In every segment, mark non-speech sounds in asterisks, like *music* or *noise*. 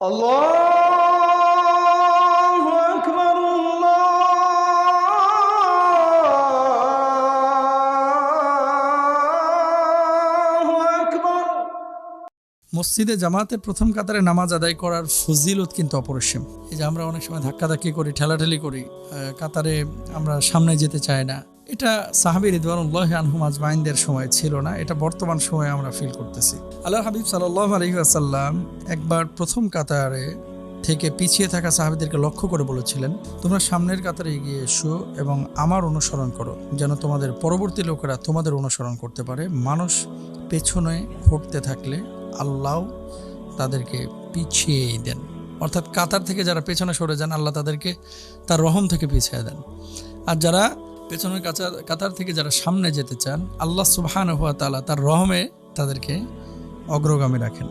الله أكبر الله أكبر মসজিদে জামাতের প্রথম কাতারে নামাজ আদায় করার ফজিলত কিন্তু অপরিসীম এই যে আমরা অনেক সময় ধাক্কাধাক্কি করি ঠেলাঠেলি করি আহ, কাতারে আমরা সামনে যেতে চাই না এটা সাহাবির ইদওয়ানুল্লাহ আনহুম আজমাইনদের সময় ছিল না, এটা বর্তমান সময়ে আমরা ফিল করতেছি। আল্লাহ হাবিব সাল্লাহ আলহি আসাল্লাম একবার প্রথম কাতারে থেকে পিছিয়ে থাকা সাহাবিদেরকে লক্ষ্য করে বলেছিলেন, তোমরা সামনের কাতারে এগিয়ে এসো এবং আমার অনুসরণ করো, যেন তোমাদের পরবর্তী লোকেরা তোমাদের অনুসরণ করতে পারে। মানুষ পেছনে হটতে থাকলে আল্লাহ তাদেরকে পিছিয়েই দেন। অর্থাৎ কাতার থেকে যারা পেছনে সরে যান, আল্লাহ তাদেরকে তার রহম থেকে পিছিয়ে দেন। আর যারা পেছনের কাতার কাতার থেকে যারা সামনে যেতে চান, আল্লাহ সুবহান হুয়া তালা তার রহমে তাদেরকে অগ্রগামী রাখেন।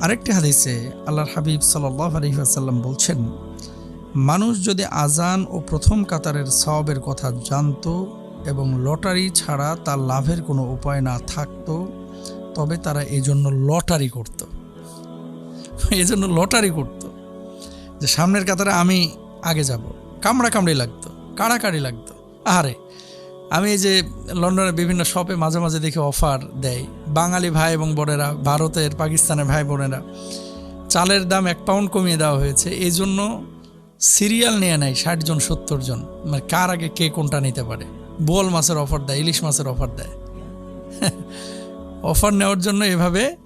আরেকটি হাদিসে আল্লাহর হাবিব সাল্লাহ আলহিহাসাল্লাম বলছেন, মানুষ যদি আজান ও প্রথম কাতারের সবের কথা জানতো এবং লটারি ছাড়া তার লাভের কোনো উপায় না থাকতো, তবে তারা এই জন্য লটারি করত। *laughs* এই জন্য লটারি করত। যে সামনের কাতারে আমি আগে যাব কামড়া কামড়ি লাগতো, কাড়াকাড়ি লাগতো। আরে, আমি এই যে লন্ডনের বিভিন্ন শপে মাঝে মাঝে দেখে অফার দেয়। বাঙালি ভাই এবং বোনেরা, ভারতের, পাকিস্তানের ভাই বোনেরা, চালের দাম এক পাউন্ড কমিয়ে দেওয়া হয়েছে। এই জন্য সিরিয়াল নিয়ে নেয় ষাট জন, সত্তর জন। মানে কার আগে কে কোনটা নিতে পারে? বোয়াল মাছের অফার দেয়, ইলিশ মাছের অফার দেয়। অফার নেওয়ার জন্য এভাবে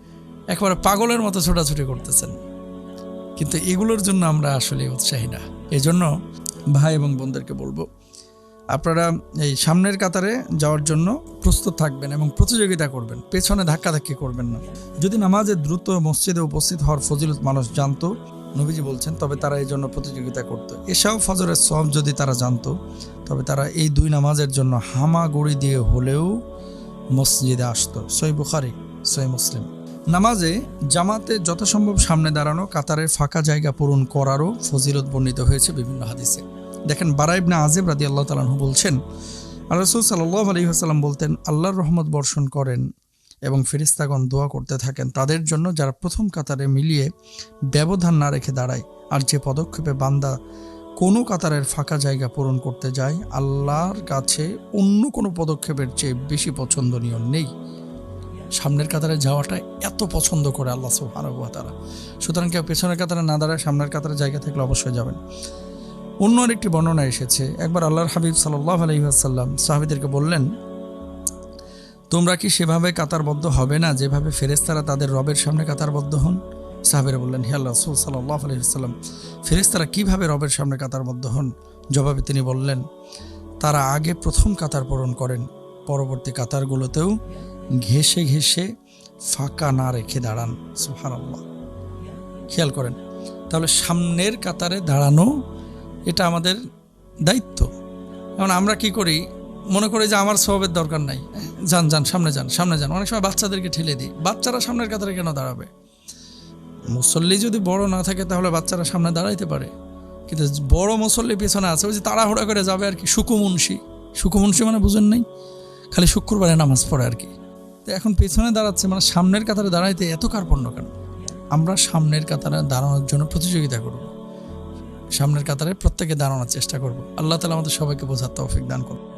একবারে পাগলের মতো ছোটাছুটি করতেছেন। কিন্তু এগুলোর জন্য আমরা আসলে উৎসাহী না। এই জন্য ভাই এবং বোনদেরকে বলব আপনারা এই সামনের কাতারে যাওয়ার জন্য প্রস্তুত থাকবেন এবং প্রতিযোগিতা করবেন। পেছনে ধাক্কাধাক্কি করবেন না। যদি নামাজে দ্রুত মসজিদে উপস্থিত হওয়ার ফজিলত মানুষ জানতো, নবীজি বলছেন, তবে তারা এই জন্য প্রতিযোগিতা করতো। এসব ফজরের সব যদি তারা জানতো, তবে তারা এই দুই নামাজের জন্য হামাগুড়ি দিয়ে হলেও মসজিদে আসতো। সই বুখারি, সই মুসলিম। নামাজে জামাতে যত সম্ভব সামনে দাঁড়ানো, কাতারের ফাঁকা জায়গা পূরণ করারও ফজিলত বর্ণিত হয়েছে বিভিন্ন হাদিসে। দেখেন বারাইবনা আজেব রাদি আল্লাহ তালাহু বলছেন আল্লাহ রসুল সাল্লাহ আলী আসাল্লাম বলতেন, আল্লাহর রহমত বর্ষণ করেন এবং ফেরিস্তাগণ দোয়া করতে থাকেন। তাদের জন্য যারা প্রথম কাতারে মিলিয়ে ব্যবধান না রেখে দাঁড়ায় আর যে পদক্ষেপে বান্দা কোনো কাতারের ফাঁকা জায়গা পূরণ করতে যায়, আল্লাহর কাছে অন্য কোনো পদক্ষেপের চেয়ে বেশি পছন্দনীয় নেই। সামনের কাতারে যাওয়াটা এত পছন্দ করে আল্লাহ তারা সুতরাং কেউ পেছনের কাতারে না দাঁড়ায়, সামনের কাতারে জায়গা থাকলে অবশ্যই যাবেন। অন্য আরেকটি বর্ণনা এসেছে। একবার আল্লাহর হাবিব সাল্লাহ আলহিহাসাল্লাম সাহাবিদেরকে বললেন, তোমরা কি সেভাবে কাতারবদ্ধ হবে না? যেভাবে ফেরেস্তারা তাদের রবের সামনে কাতারবদ্ধ হন? সাহাবিরা বললেন, হে আল্লাহ রসুল সাল্লাহ আলহিহাল্লাম ফেরেস্তারা কীভাবে রবের সামনে কাতারবদ্ধ হন? জবাবে তিনি বললেন, তারা আগে প্রথম কাতার পূরণ করেন, পরবর্তী কাতারগুলোতেও ঘেসে ঘেসে ফাঁকা না রেখে দাঁড়ান। সুহান খেয়াল করেন, তাহলে সামনের কাতারে দাঁড়ানো এটা আমাদের দায়িত্ব। এখন আমরা কি করি? মনে করি যে আমার স্বভাবের দরকার নাই। যান যান, সামনে যান সামনে যান। অনেক সময় বাচ্চাদেরকে ঠেলে দিই। বাচ্চারা সামনের কাতারে কেন দাঁড়াবে? মুসল্লি যদি বড় না থাকে তাহলে বাচ্চারা সামনে দাঁড়াইতে পারে। কিন্তু বড় মুসল্লি পেছনে আছে, ওই যে তাড়াহুড়া করে যাবে আর কি, সুকুমুন্সি। সুকুমুন্সি মানে বুঝেন নাই? খালি শুক্রবারে নামাজ পড়ে আর কি। তো এখন পেছনে দাঁড়াচ্ছে মানে সামনের কাতারে দাঁড়াইতে এত কার্পণ্য কেন? আমরা সামনের কাতারে দাঁড়ানোর জন্য প্রতিযোগিতা করব। সামনের কাতারে প্রত্যেকে দাঁড়ানোর চেষ্টা করব। আল্লাহ তালা আমাদের সবাইকে বোঝার তৌফিক দান করুন।